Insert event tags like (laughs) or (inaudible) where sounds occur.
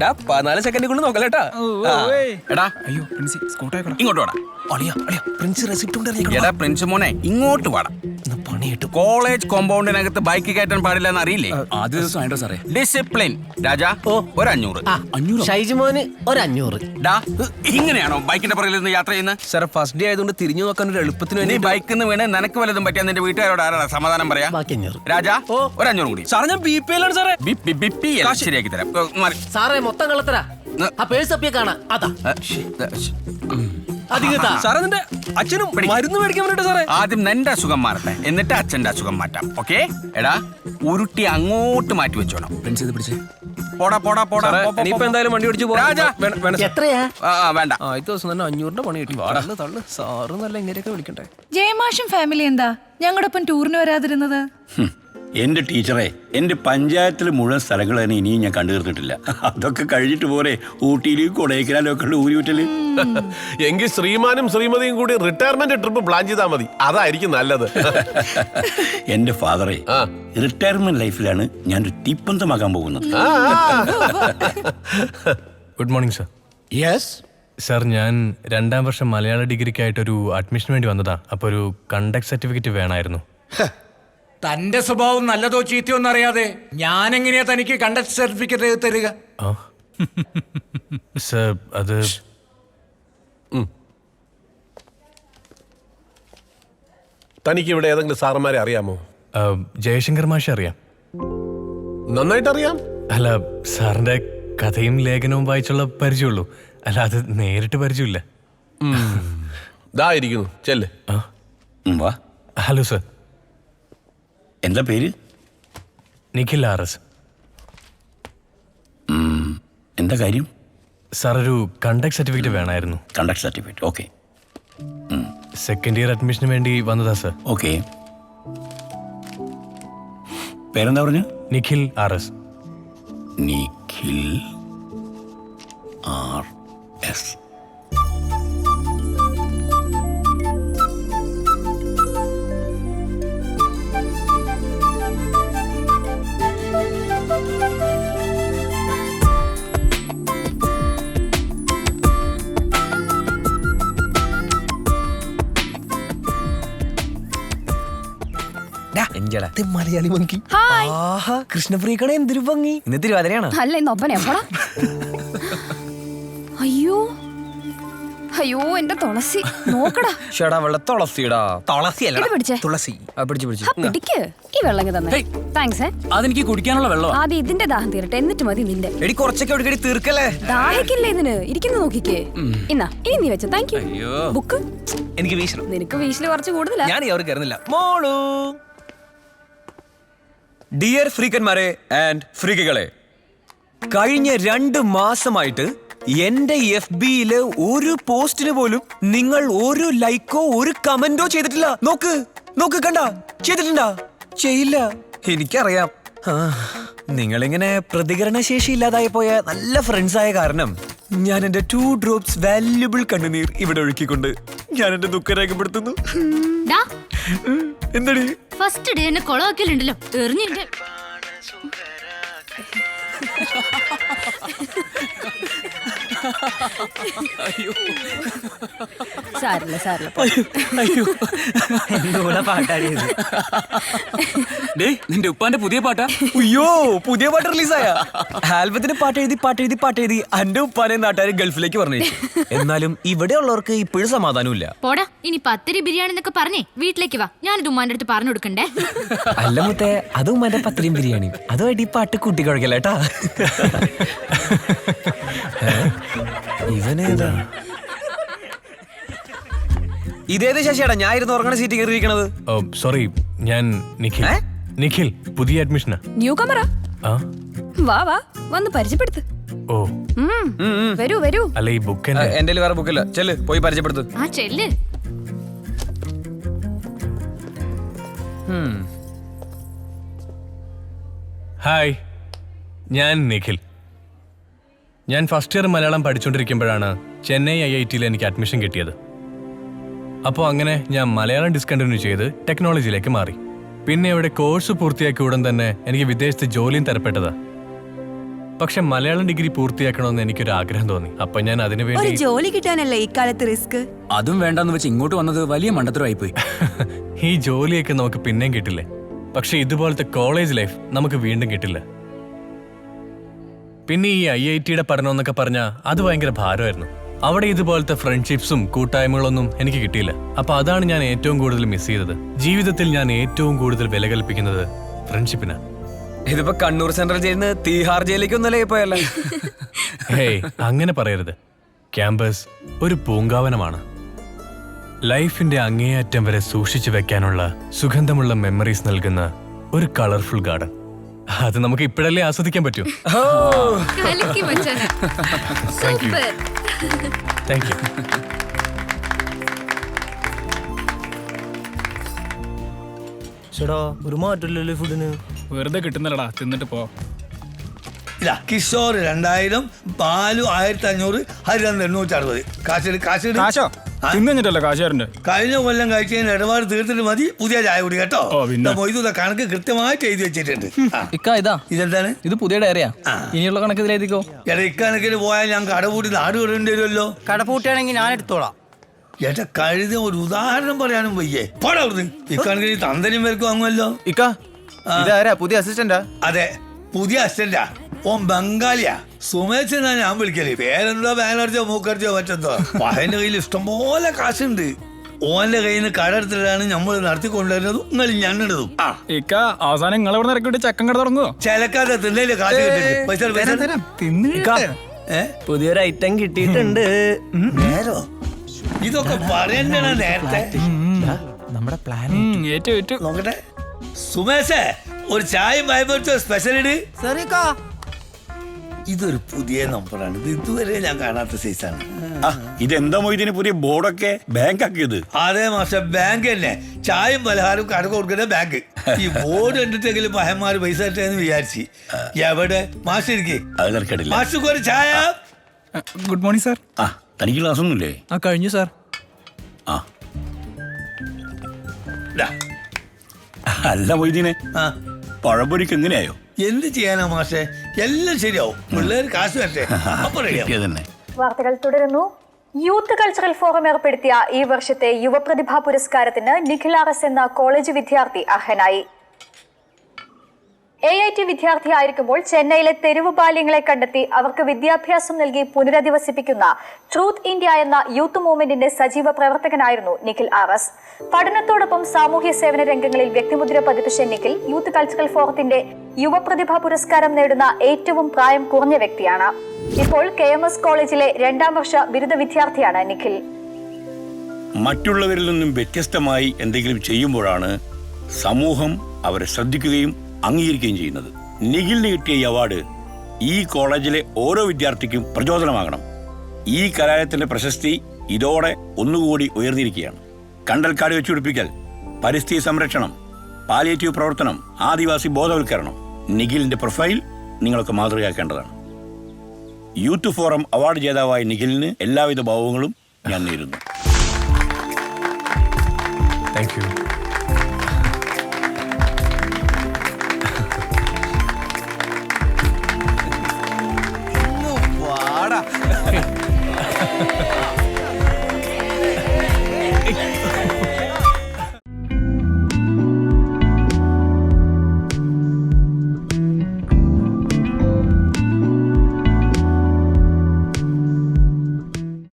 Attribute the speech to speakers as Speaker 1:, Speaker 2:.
Speaker 1: ഡാ പതിനാല് സെക്കൻഡ് കൊണ്ട് നോക്കലേട്ടാ
Speaker 2: എടാ
Speaker 3: അയ്യോ പ്രിൻസി
Speaker 2: ഇങ്ങോട്ട് വാടാ
Speaker 1: അളിയാ അളിയാ പ്രിൻസ് റെസിപ്റ്റ് ഉണ്ട്
Speaker 2: എടാ പ്രിൻസ് മോനെ ഇങ്ങോട്ട് വാടാ.
Speaker 1: പണി
Speaker 2: കോളേജ് കോമ്പൗണ്ടിനകത്ത് ബൈക്ക് കയറ്റാൻ പാടില്ല എന്ന് അറിയില്ലേ?
Speaker 3: ആദ്യ ദിവസം ആയിട്ടോ സാറേ.
Speaker 2: ഡിസിപ്ലിൻ രാജാ ഒരു അഞ്ഞൂറ്?
Speaker 4: ഷൈജുമോന് ഒരു അഞ്ഞൂറ്
Speaker 2: ഡാ ഇങ്ങനെയാണോ ബൈക്കിന്റെ പുറകിൽ നിന്ന് യാത്ര ചെയ്യുന്നത്?
Speaker 1: സാർ ഫസ്റ്റ് ഡേ ആയതുകൊണ്ട് തിരിഞ്ഞു നോക്കാൻ ഒരു എളുപ്പത്തിന്
Speaker 2: നീ ബൈക്കിൽ നിന്ന് വീണ് നിനക്ക് വല്ലതും പറ്റിയാ? നിന്റെ വീട്ടുകാരോട് ആരാണ് സമാധാനം പറയാ?
Speaker 4: ബാക്കി അഞ്ഞൂറ്.
Speaker 2: രാജാ ഒരു അഞ്ഞൂറ് കൂടി.
Speaker 1: സാറേ ഞാൻ ബി പി എല്ലാണ് സാറേ.
Speaker 2: ബി- പി എല്ലാം ശരിയാക്കി തരാം.
Speaker 4: സാറേ മൊത്തം കള്ളത്തരാ. ആ പേഴ്സ് അപ്പിയെ കാണാം. അതാ. അധികത്താ
Speaker 1: സാറേ നിന്റെ അച്ഛനും മരുന്ന് മേടിക്കാൻ വേണ്ടിട്ട് സാറേ.
Speaker 2: ആദ്യം നിന്റെ അസുഖം മാറട്ടെ. എന്നിട്ട് അച്ഛന്റെ അസുഖം മാറ്റാം. ഓക്കെ? എടാ ഉരുട്ടി അങ്ങോട്ട് മാറ്റി വെച്ചോണം.
Speaker 3: ഫ്രണ്ട്സ് ഇത് പിടിച്ചേ.
Speaker 2: പോടാ പോടാ പോടാ
Speaker 1: ഇനിയിപ്പോ എന്തായാലും വണ്ടി ഓടിച്ചു
Speaker 2: വേണ്ട.
Speaker 1: ആദ്യത്തെ ദിവസം തന്നെ അഞ്ഞൂറിന്റെ പണി കിട്ടി. തള്ളു തള്ളു. സാറ് നല്ല ഇങ്ങനെയൊക്കെ വിളിക്കണ്ടേ.
Speaker 5: ജയമാഷും ഫാമിലി എന്താ? ഞങ്ങളുടെ ഒപ്പം ടൂറിന് വരാതിരുന്നത്?
Speaker 6: എന്റെ ടീച്ചറെ എന്റെ പഞ്ചായത്തിൽ മുഴുവൻ സ്ഥലങ്ങൾ തന്നെ ഇനിയും ഞാൻ കണ്ടു തീർന്നിട്ടില്ല അതൊക്കെ കഴിഞ്ഞിട്ട് പോരെ ഊട്ടിയിലും കൊടൈക്കനാലും ഒക്കെ ഉള്ള ഊരിവിട്ടൽ
Speaker 7: എങ്കിൽ ശ്രീമാനും ശ്രീമതിയും കൂടി റിട്ടയർമെന്റ് ട്രിപ്പ് പ്ലാൻ ചെയ്താൽ മതി. അതായിരിക്കും നല്ലത്.
Speaker 6: എന്റെ ഫാദറെ റിട്ടയർമെന്റ് ലൈഫിലാണ് ഞാൻ ഒരു തീപ്പന്തമാക്കാൻ പോകുന്നത്.
Speaker 8: Good morning sir
Speaker 7: yes
Speaker 8: sir ഞാൻ രണ്ടാം വർഷം മലയാള ഡിഗ്രിക്കായിട്ടൊരു അഡ്മിഷന് വേണ്ടി വന്നതാ. അപ്പോൾ ഒരു കണ്ടക്ട് സർട്ടിഫിക്കറ്റ് വേണമായിരുന്നു
Speaker 9: തന്റെ സ്വഭാവം നല്ലതോ ചീത്തയോ എന്നറിയാതെ ഞാൻ എങ്ങനെയാ തനിക്ക് കണ്ടക്ട് സർട്ടിഫിക്കറ്റ് തരിക?
Speaker 8: സർ അത്
Speaker 7: തനിക്ക് ഇവിടെ ഏതെങ്കിലും സാറന്മാരെ അറിയാമോ?
Speaker 8: ജയശങ്കർ മാഷെ അറിയാം.
Speaker 7: നന്നായിട്ട് അറിയാം
Speaker 8: അല്ല സാറിന്റെ കഥയും ലേഖനവും വായിച്ചുള്ള പരിചയമുള്ളൂ. അല്ല അത് നേരിട്ട് പരിചയമില്ല.
Speaker 7: ചെല്ല്.
Speaker 8: Hello sir.
Speaker 6: എന്താ പേര്?
Speaker 8: Nikhil R S.
Speaker 6: എന്താ കാര്യം?
Speaker 8: സാർ ഒരു കണ്ടക്ട് സർട്ടിഫിക്കറ്റ് വേണമായിരുന്നു
Speaker 6: conduct certificate okay
Speaker 8: second year അഡ്മിഷന് വേണ്ടി വന്നതാ സാർ
Speaker 6: ഓക്കെ പേരെന്താ പറഞ്ഞു?
Speaker 8: Nikhil R S.
Speaker 6: Nikhil R S.
Speaker 1: ഇത് മലയാളി മങ്കി. ആഹാ കൃഷ്ണപ്രിയക്കണ എന്തൊരു ഭംഗി. ഇന്ന് തിരുവാതിരയാണ്
Speaker 5: അല്ല ഇന്ന് ഒപ്പന എപ്പോഴാ അയ്യോ. അയ്യോ എന്റെ തുളസി. നോക്കടാ.
Speaker 1: ചേടാ വെള്ള തുളസിടാ. തുളസി
Speaker 5: ഇത് പിടിച്ചേ.
Speaker 1: തുളസി. ആ പിടിച്ചു പിടിച്ചു.
Speaker 5: ആ, പിടിക്ക്. ഈ വെള്ളം തന്നെ. താങ്ക്സ് ഏ.
Speaker 3: അതെനിക്ക് കുടിക്കാനുള്ള വെള്ളം
Speaker 5: ആദ്യം ഇതിന്റെ ദാഹം തീരട്ടെ എന്നിട്ട് മതി നിന്റെ.
Speaker 1: എടി കുറച്ചൊക്കെ എവിടേക്കടി തീർക്കല്ലേ?
Speaker 5: ദാഹിക്കില്ല ഇതിന്? ഇരിക്കുന്നു നോക്കിക്കേ. ഇന്നാ ഇനി നീ വെച്ച. താങ്ക് യു
Speaker 1: അയ്യോ.
Speaker 5: ബുക്ക്
Speaker 1: എനിക്ക് വീശണം.
Speaker 5: നിനക്ക് വീശിൽ കുറച്ച് കൂടുതലാ.
Speaker 1: ഞാൻ ഈ അവർ കയറുന്നില്ല മോളു. ഡിയർ ഫ്രീക്കന്മാരെ ആൻഡ് ഫ്രീക്കുകളെ കഴിഞ്ഞ രണ്ട് മാസമായിട്ട് എന്റെ എഫ് ബിയിൽ ഒരു പോസ്റ്റിന് പോലും നിങ്ങൾ ഒരു ലൈക്കോ ഒരു കമന്റോ ചെയ്തിട്ടില്ല. നോക്ക് നോക്ക് കണ്ട? ചെയ്തിട്ടുണ്ടാ? ചെയ്യില്ല. എനിക്കറിയാം. നിങ്ങളിങ്ങനെ പ്രതികരണശേഷി ഇല്ലാതായി പോയ നല്ല ഫ്രണ്ട്സ് ആയ കാരണം ഞാൻ എന്റെ ടു ഡ്രോപ്സ് വാല്യുബിൾ കണ്ണുനീർ ഇവിടെ ഒഴുക്കിക്കൊണ്ട് ഞാൻ എന്റെ ദുഃഖം രേഖപ്പെടുത്തുന്നു. എന്തടി?
Speaker 10: ഫസ്റ്റ് ഡേ എന്നെ കൊളവാക്കലുണ്ടല്ലോ എറിഞ്ഞിട്ട്
Speaker 5: സാരില്ല സാരില്ല
Speaker 1: അയ്യോ എന്തോടാ പാട്ടാടിയത്
Speaker 3: ഡേ നിന്റെ ഉപ്പാന്റെ പുതിയ പാട്ടാ?
Speaker 1: അയ്യോ പുതിയ പാട്ട് റിലീസായ. ആൽബത്തിന് പാട്ട് എഴുതി പാട്ട് എഴുതി പാട്ട് എഴുതി എന്റെ ഉപ്പാനെ നാട്ടുകാർ ഗൾഫിലേക്ക് പറഞ്ഞു എന്നാലും ഇവിടെ ഉള്ളവർക്ക് ഇപ്പോഴും സമാധാനമില്ല.
Speaker 10: പോടാ ഇനി പത്തിരി ബിരിയാണി എന്നൊക്കെ പറഞ്ഞേ വീട്ടിലേക്ക് വാ. ഞാനിത് ഉമ്മാന്റെ അടുത്ത് പറഞ്ഞു കൊടുക്കണ്ടേ?
Speaker 1: അല്ല മുത്തേ അത് ഉമ്മാന്റെ പത്തിരിയും ബിരിയാണിയും. അതുമായിട്ട് ഈ പാട്ട് കൂട്ടി കുഴക്കല്ലേട്ടാ ഇവനേതാ? ഇതേത് ശശിയാടാ? ഞാൻ ഇരുന്ന് ഉറങ്ങണ സീറ്റ് കയറിയിരിക്കണത്.
Speaker 8: സോറി ഞാൻ നിഖിൽ. നിഖിൽ പുതിയ അഡ്മിഷനാ
Speaker 5: ന്യൂ കമറ
Speaker 8: ആ?
Speaker 5: വാ വാ വന്ന് പരിചയപ്പെടുത്ത്.
Speaker 8: ഓ.
Speaker 5: വരൂ വരൂ.
Speaker 8: അല്ല ഈ ബുക്ക് എന്റെ
Speaker 1: എന്റെ വേറെ ബുക്കില്ല ചെല്ല് പോയി പരിചയപ്പെടുത്ത്.
Speaker 10: ആ ചെല്ല്.
Speaker 8: ഹായ് ഞാൻ നിഖിൽ. ഞാൻ ഫസ്റ്റ് ഇയർ മലയാളം പഠിച്ചുകൊണ്ടിരിക്കുമ്പോഴാണ് ചെന്നൈ ഐ ഐ ടിയിൽ എനിക്ക് അഡ്മിഷൻ കിട്ടിയത്. അപ്പോൾ അങ്ങനെ ഞാൻ മലയാളം ഡിസ്കണ്ടിന്യൂ ചെയ്ത് ടെക്നോളജിയിലേക്ക് മാറി. പിന്നെ അവിടെ കോഴ്സ് പൂർത്തിയാക്കിയ ഉടൻ തന്നെ എനിക്ക് വിദേശത്ത് ജോലിയും തരപ്പെട്ടതാ. പക്ഷെ മലയാളം ഡിഗ്രി പൂർത്തിയാക്കണമെന്ന് എനിക്കൊരു ആഗ്രഹം തോന്നി. അപ്പൊ ഞാൻ അതിനു
Speaker 5: ഒരു
Speaker 8: വേണ്ടി
Speaker 5: ജോലി കിട്ടാനല്ലേ ഇക്കാലത്ത് റിസ്ക്
Speaker 3: അതും വേണ്ടെന്ന് വെച്ച് ഇങ്ങോട്ട് വന്നത് വലിയ മണ്ടത്തരമായി പോയി (laughs)
Speaker 8: ഈ ജോലിയൊക്കെ നമുക്ക് പിന്നെയും കിട്ടില്ലേ? പക്ഷെ ഇതുപോലത്തെ കോളേജ് ലൈഫ് നമുക്ക് വീണ്ടും കിട്ടില്ല. പിന്നെ ഈ ഐ ഐ ടിയുടെ പഠനം എന്നൊക്കെ പറഞ്ഞാൽ അത് ഭയങ്കര ഭാരമായിരുന്നു. അവിടെ ഇതുപോലത്തെ ഫ്രണ്ട്ഷിപ്സും കൂട്ടായ്മകളൊന്നും എനിക്ക് കിട്ടിയില്ല. അപ്പൊ അതാണ് ഞാൻ ഏറ്റവും കൂടുതൽ മിസ് ചെയ്തത്. ജീവിതത്തിൽ ഞാൻ ഏറ്റവും കൂടുതൽ വില കൽപ്പിക്കുന്നത് ഫ്രണ്ട്ഷിപ്പിനാണ്
Speaker 1: ഇതിപ്പോ കണ്ണൂർ സെൻട്രൽ ജയിലിൽ നിന്ന് തീഹാർ ജയിലേക്കൊന്നല്ലേ പോയല്ലേ?
Speaker 8: ഹേയ് അങ്ങനെ പറയരുത്. ക്യാമ്പസ് ഒരു പൂങ്കാവനമാണ്. ലൈഫിന്റെ അങ്ങേയറ്റം വരെ സൂക്ഷിച്ചു വെക്കാനുള്ള സുഗന്ധമുള്ള മെമ്മറീസ് നൽകുന്ന ഒരു കളർഫുൾ ഗാർഡൻ അത് നമുക്ക് ഇപ്പോഴല്ലേ ആസ്വദിക്കാൻ പറ്റൂ.
Speaker 10: കലക്കി മച്ചാനെ.
Speaker 8: Thank you.
Speaker 10: Super.
Speaker 8: Thank you
Speaker 4: ചേടാ ഒരു മാറ്റമില്ലല്ലോ ഫുഡിന്
Speaker 3: വെറുതെ കിട്ടുന്നില്ലടാ തിന്നിട്ട് പോ.
Speaker 11: ഇല്ല കിഷോർ രണ്ടായിരം പാലു ആയിരത്തി അഞ്ഞൂറ് ഹരിതം എണ്ണൂറ്റി അറുപത് കാശ് കാശ്
Speaker 3: കാശോ? തിന്നിട്ടല്ലോ കാശുകാരന്റെ?
Speaker 11: കഴിഞ്ഞ കൊല്ലം കഴിച്ചതിന് ഇടപാട് തീർത്തിട്ട് മതി. പുതിയ ചായ കുടി കേട്ടോ.
Speaker 3: ഓ, പിന്നെ.
Speaker 11: മൊയ്തുള്ള കണക്ക് കൃത്യമായിട്ട് എഴുതി വെച്ചിട്ടുണ്ട്.
Speaker 3: ഇക്ക ഇതാ.
Speaker 11: ഇതെന്താണ്?
Speaker 3: ഇത് പുതിയ ഡയറിയാ ഇനിയുള്ള കണക്ക് ഇതിലെഴുതിക്കോ
Speaker 11: എടാ ഇക്കണക്കിന് പോയാൽ ഞാൻ കട പൂട്ടി നാട് വിടേണ്ടി വരുമല്ലോ.
Speaker 4: കടപൂട്ടിയാണെങ്കിൽ ഞാൻ എടുത്തോളാം.
Speaker 11: ഏട്ടാ കഴുത ഒരു ഉദാഹരണം പറയാനും വയ്യേ. പോടാ അവിടുന്ന്. ഇക്കണക്കിന് തന്തനും പേർക്ക് വാങ്ങുമല്ലോ.
Speaker 3: ഇക്ക ഇതാരാ? പുതിയ അസിസ്റ്റന്റാ
Speaker 11: അതെ പുതിയ അസിസ്റ്റന്റാ ഓൻ ബംഗാളിയാ. സുമേഷ് എന്നാ ഞാൻ വിളിക്കൽ. പേരെന്തോ ബാനർജോ മൂക്കർജോ മറ്റെന്തോ പഹന്റെ കയ്യിൽ ഇഷ്ടംപോലെ കാശുണ്ട്. ഓന്റെ കയ്യിൽ നിന്ന് കട എടുത്തിട്ടാണ് നമ്മൾ നടത്തിക്കൊണ്ടുവരുന്നതും നിങ്ങൾ ഞണ്ണിടതും ആ.
Speaker 3: ഇക്ക അവസാനം നിങ്ങൾ ഇവിടെ ഇറക്കിട്ട് ചക്കം കട തുടങ്ങുവോ?
Speaker 11: ചിലക്കാതെ തിന്നയിൽ കാശ്. ഏ?
Speaker 4: പുതിയൊരു ഐറ്റം കിട്ടിയിട്ടുണ്ട്.
Speaker 11: നേരോ? ഇതൊക്കെ പറയണ്ടേ നേരത്തെ.
Speaker 4: നമ്മുടെ പ്ലാൻ
Speaker 3: ഏറ്റവും ഏറ്റു.
Speaker 11: നോക്കട്ടെ. സുമേഷേ ഒരു ചായ സ്പെഷ്യൽ ഇട്.
Speaker 4: സെറിക്കാ
Speaker 11: ഇതൊരു പുതിയ നമ്പറാണ്. ഇത് ഇതുവരെ ഞാൻ കാണാത്ത സൈസാണ്
Speaker 6: ഇതെന്താ മൊയ്തീന് പുതിയ ബോർഡൊക്കെ? ബാങ്ക് ആക്കിയത്
Speaker 11: അതെ മാഷെ ബാങ്ക് തന്നെ. ചായയും പലഹാരവും കട കൊടുക്കുന്ന ബാങ്ക് ഈ ബോർഡ് കണ്ടിട്ടെങ്കിലും മഹന്മാർ പൈസ ഇട്ടേന്ന് വിചാരിച്ചു. എവിടെ? മാഷ് ഇരിക്കേ. മാഷുക്ക് ഒരു ചായ.
Speaker 3: ഗുഡ് മോർണിംഗ് സാർ
Speaker 6: ആ തനിക്ക് ക്ലാസ് ഒന്നുമില്ലേ?
Speaker 3: ആ കഴിഞ്ഞു സാർ
Speaker 6: ആ. അല്ല മൊയ്തീനെ
Speaker 11: ആ.
Speaker 6: പഴംപൊരിക്ക് എങ്ങനെയായോ?
Speaker 11: എന്ത് ചെയ്യാനാ മാഷെ? എല്ലാം ശരിയാവും. പിള്ളേർ കാശ് വരട്ടെ (laughs) അപ്പൊ റെഡിയാവും
Speaker 6: തന്നെ.
Speaker 5: വാർത്തകൾ തുടരുന്നു. യൂത്ത് കൾച്ചറൽ ഫോറം ഏർപ്പെടുത്തിയ ഈ വർഷത്തെ യുവപ്രതിഭാ പുരസ്കാരത്തിന് നിഖിലാറസ് എന്ന കോളേജ് വിദ്യാർത്ഥി അർഹനായി. എ ഐ ടി വിദ്യാർത്ഥിയായിരിക്കുമ്പോൾ ചെന്നൈയിലെ തെരുവ് ബാല്യങ്ങളെ കണ്ടെത്തി അവർക്ക് വിദ്യാഭ്യാസം നൽകി പുനരധിവസിപ്പിക്കുന്ന ട്രൂത്ത് ഇന്ത്യ എന്ന യൂത്ത് മൂവ്മെന്റിന്റെ സജീവ പ്രവർത്തകനായിരുന്നു നിഖിൽ ആർ എസ്. പഠനത്തോടൊപ്പം സാമൂഹ്യ സേവന രംഗങ്ങളിൽ വ്യക്തിമുദ്ര പതിപ്പിച്ച നിഖിൽ യൂത്ത് കൾച്ചറൽ ഫോറത്തിന്റെ യുവപ്രതിഭ പുരസ്കാരം നേടുന്ന ഏറ്റവും പ്രായം കുറഞ്ഞ വ്യക്തിയാണ്. ഇപ്പോൾ കെ എം എസ് കോളേജിലെ രണ്ടാം വർഷ ബിരുദ വിദ്യാർത്ഥിയാണ് നിഖിൽ.
Speaker 6: മറ്റുള്ളവരിൽ നിന്നും വ്യത്യസ്തമായി എന്തെങ്കിലും ചെയ്യുമ്പോഴാണ് സമൂഹം അവരെ ശ്രദ്ധിക്കുകയും അംഗീകരിക്കുകയും ചെയ്യുന്നത്. നിഖിലിന് കിട്ടിയ ഈ അവാർഡ് ഈ കോളേജിലെ ഓരോ വിദ്യാർത്ഥിക്കും പ്രചോദനമാകണം. ഈ കലാലയത്തിന്റെ പ്രശസ്തി ഇതോടെ ഒന്നുകൂടി ഉയർന്നിരിക്കുകയാണ്. കണ്ടൽക്കാട് വെച്ചുപിടിപ്പിക്കൽ പരിസ്ഥിതി സംരക്ഷണം പാലിയേറ്റീവ് പ്രവർത്തനം ആദിവാസി ബോധവൽക്കരണം നിഖിലിന്റെ പ്രൊഫൈൽ നിങ്ങൾക്ക് മാതൃകയാക്കേണ്ടതാണ്. യൂത്ത് ഫോറം അവാർഡ് ജേതാവായ നിഖിലിന് എല്ലാവിധ ഭാവങ്ങളും ഞാൻ നേരുന്നു.
Speaker 8: Thank you